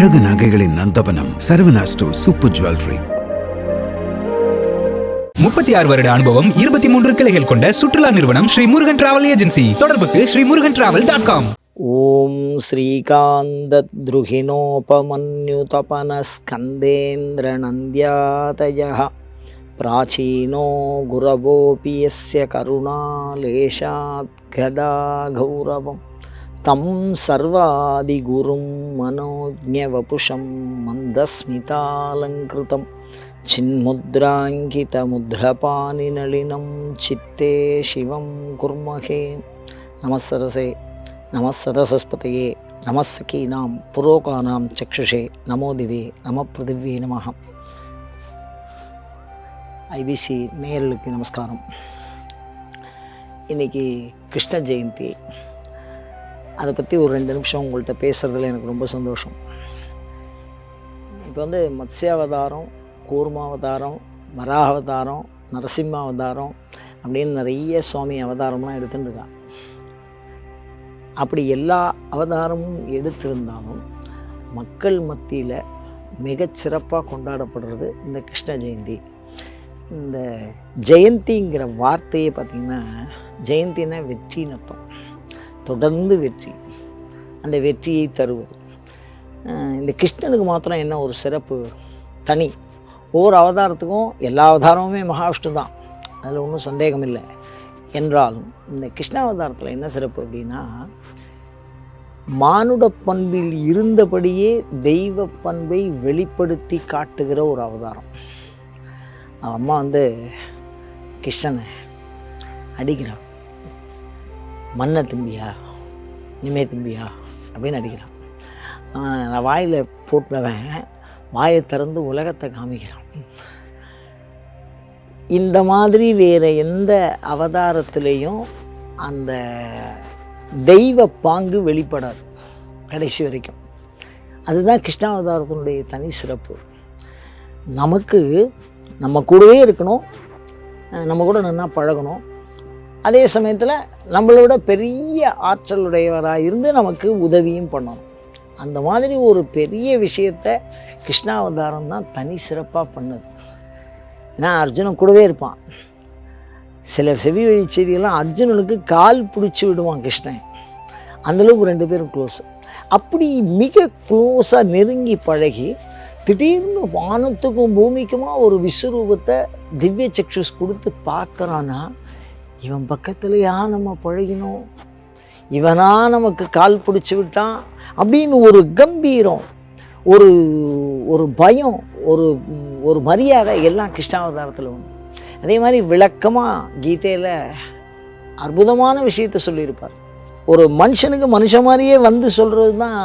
அழகு நகைகளின் நந்தவனம் Saravana store super jewellery முப்பத்தி ஆறு வருட அனுபவம் இருபத்தி மூன்று கிளைகள் கொண்ட சுற்றுலா நிறுவனம் ஸ்ரீ முருகன் டிராவல் ஏஜென்சி தொடர்புக்கு Sri Murugan travel dot com ॐ श्रीकान्तद्रुहिणोपमन्युतपनस्कन्देन्द्रनन्द्यातयः प्राचीनो गुरवोऽपि यस्य करुणालेशात् गदा गौरवं தம் சர்வாதிகுரும் மனோஜவபுஷம் மந்தஸ்மிதாலங்கிருதம் சின்முத்ராங்கிதமுத்ரபாணிநளினம் சித்தே சிவம் குர்மகே நமசரசே நமசரசஸ்பதையே நமசகீனாம் புரோகானாம் சக்ஷுஷே நமோதிவே நம பிருதிவே நமகம் ஐபிசி நேயர்களுக்கு நமஸ்காரம். இன்றைக்கி கிருஷ்ண ஜெயந்தி. அதை பற்றி ஒரு ரெண்டு நிமிஷம் உங்கள்கிட்ட பேசுகிறதுல எனக்கு ரொம்ப சந்தோஷம். இப்போ வந்து மத்ஸ்யாவதாரம் கூர்மாவதாரம் நரசிம்ம நரசிம்மாவதாரம் அப்படின்னு நிறைய சுவாமி அவதாரம்லாம் எடுத்துட்டு இருக்கான் அப்படி எல்லா அவதாரமும் எடுத்திருந்தாலும் மக்கள் மத்தியில் மிகச்சிறப்பாக கொண்டாடப்படுறது இந்த கிருஷ்ண ஜெயந்தி. இந்த ஜெயந்திங்கிற வார்த்தையை பார்த்திங்கன்னா ஜெயந்தினா வெற்றின்னு அர்த்தம். தொடர்ந்து வெற்றி அந்த வெற்றியை தருவது. இந்த கிருஷ்ணனுக்கு மாத்திரம் என்ன ஒரு சிறப்பு? தனி. ஒவ்வொரு அவதாரத்துக்கும் எல்லா அவதாரமுமே மகாவிஷ்ணு தான். அதில் ஒன்றும் சந்தேகம் இல்லை என்றாலும் இந்த கிருஷ்ணாவதாரத்தில் என்ன சிறப்பு அப்படின்னா மானுட பண்பில் இருந்தபடியே தெய்வ பண்பை வெளிப்படுத்தி காட்டுகிற ஒரு அவதாரம். அவன் அம்மா வந்து கிருஷ்ணனை அடிக்கிறான். மன்ன தம்பியா? நிமே திம்பியா? அப்படின்னு அடிக்கிறான். நான் வாயில் போட்டவன் வாயை திறந்து உலகத்தை காமிக்கிறான். இந்த மாதிரி வேறு எந்த அவதாரத்துலேயும் அந்த தெய்வ பாங்கு வெளிப்படாது கடைசி வரைக்கும். அதுதான் கிருஷ்ணாவதாரத்தினுடைய தனி சிறப்பு. நமக்கு நம்ம கூடவே இருக்கணும். நம்ம கூட நல்லா பழகணும். அதே சமயத்தில் நம்மளோட பெரிய ஆற்றலுடையவராக இருந்து நமக்கு உதவியும் பண்ணணும். அந்த மாதிரி ஒரு பெரிய விஷயத்தை கிருஷ்ணாவதாரம் தான் தனி சிறப்பாக பண்ணுது. ஏன்னா அர்ஜுனன் கூடவே இருப்பான். சில செவி வழி செய்திகள்லாம் அர்ஜுனனுக்கு கால் பிடிச்சி விடுவான் கிருஷ்ணன். அந்தளவுக்கு ரெண்டு பேரும் க்ளோஸ் அப்படி மிக க்ளோஸாக நெருங்கி பழகி திடீர்னு வானத்துக்கும் பூமிக்குமா ஒரு விஸ்வரூபத்தை திவ்ய சக்ஷுஸ் கொடுத்து பார்க்குறான்னா இவன் பக்கத்துலையா நம்ம பழகினோம்? இவனா நமக்கு கால் பிடிச்சி விட்டான்? அப்படின்னு ஒரு கம்பீரம் ஒரு ஒரு பயம் ஒரு ஒரு மரியாதை எல்லாம் கிருஷ்ணாவதாரத்தில் உண்டு. அதே மாதிரி விளக்கமாக கீதையில் அற்புதமான விஷயத்தை சொல்லியிருப்பார். ஒரு மனுஷனுக்கு மனுஷன் மாதிரியே வந்து சொல்கிறது தான்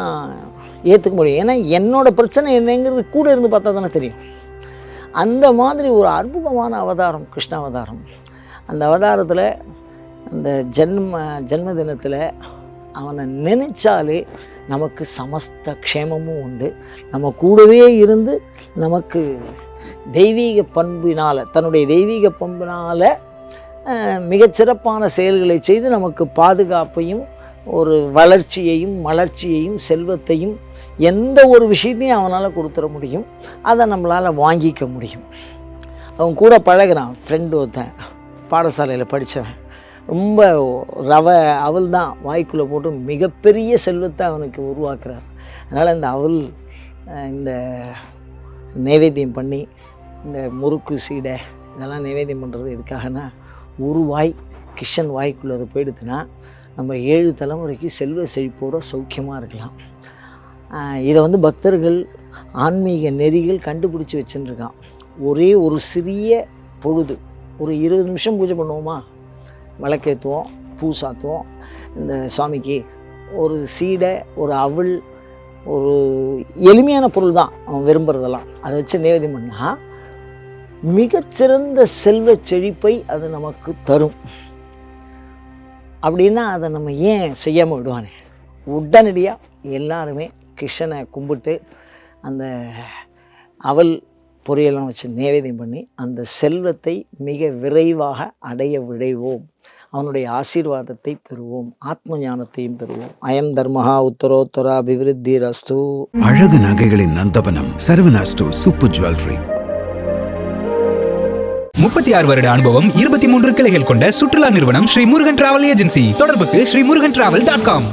ஏற்றுக்க முடியும். ஏன்னா என்னோட பிரச்சனை என்னங்கிறது கூட இருந்து பார்த்தா தானே தெரியும். அந்த மாதிரி ஒரு அற்புதமான அவதாரம் கிருஷ்ண அவதாரம் அந்த அவதாரத்தில் அந்த ஜென்ம ஜென்ம தினத்தில் அவனை நினைச்சாலே நமக்கு சமஸ்த க்ஷேமமும் உண்டு. நம்ம கூடவே இருந்து நமக்கு தெய்வீக பண்பினால் தன்னுடைய தெய்வீக பண்பினால் மிகச்சிறப்பான செயல்களை செய்து நமக்கு பாதுகாப்பையும் ஒரு வளர்ச்சியையும் மலர்ச்சியையும் செல்வத்தையும் எந்த ஒரு விஷயத்தையும் அவனால் கொடுத்துட முடியும். அதை நம்மளால் வாங்கிக்க முடியும். அவன் கூட பழகுறான் ஃப்ரெண்டு ஒருத்தன். பாடசாலையில் படித்தவன் ரொம்ப ரவ அவள் தான் வாய்க்குள்ளே போட்டு மிகப்பெரிய செல்வத்தை அவனுக்கு உருவாக்குறார். அதனால் இந்த அவள் இந்த நைவேத்தியம் பண்ணி இந்த முறுக்கு சீடை இதெல்லாம் நைவேத்தியம் பண்ணுறது எதுக்காகனா ஒரு வாய் கிஷன் வாய்க்குள்ளே அது போயிடுதுன்னா நம்ம ஏழு தலைமுறைக்கு செல்வ செழிப்போட சௌக்கியமாக இருக்கலாம். இதை வந்து பக்தர்கள் ஆன்மீக நெறிகள் கண்டுபிடிச்சி வச்சுருக்கான். ஒரே ஒரு சிறிய பொழுது ஒரு இருபது நிமிஷம் பூஜை பண்ணுவோமா? விளக்கேற்றுவோம் பூ சாத்துவோம் இந்த சாமிக்கு ஒரு சீடை ஒரு அவள் ஒரு எளிமையான பொருள் தான் அவன் விரும்புகிறதெல்லாம் அதை வச்சு நிவேதியம் பண்ணால் மிகச்சிறந்த செல்வ செழிப்பை அது நமக்கு தரும். அப்படின்னா அதை நம்ம ஏன் செய்யாமல் விடுவானே? உடனடியாக எல்லாருமே கிருஷ்ணனை கும்பிட்டு அந்த அவல் பொரியெல்லாம் வச்சு நைவேத்தியம் பண்ணி அந்த செல்வத்தை மிக விரைவாக அடைய விழைவோம். அவனுடைய ஆசீர்வாதத்தை பெறுவோம். ஆத்ம ஞானத்தையும் பெறுவோம். அயம் தர்மஹா உத்தரோத்தர அபிவிருத்தி ரஸ்து அழகு நகைகளின் நந்தபனம் சரவணா சூப்பர் ஜுவல்லரி. முப்பத்தி ஆறு வருட அனுபவம் இருபத்தி மூன்று கிளைகள் கொண்ட சுற்றுலா நிறுவனம் ஸ்ரீ முருகன் டிராவல் ஏஜென்சி. தொடர்புக்கு Shri Murugan travel dot com.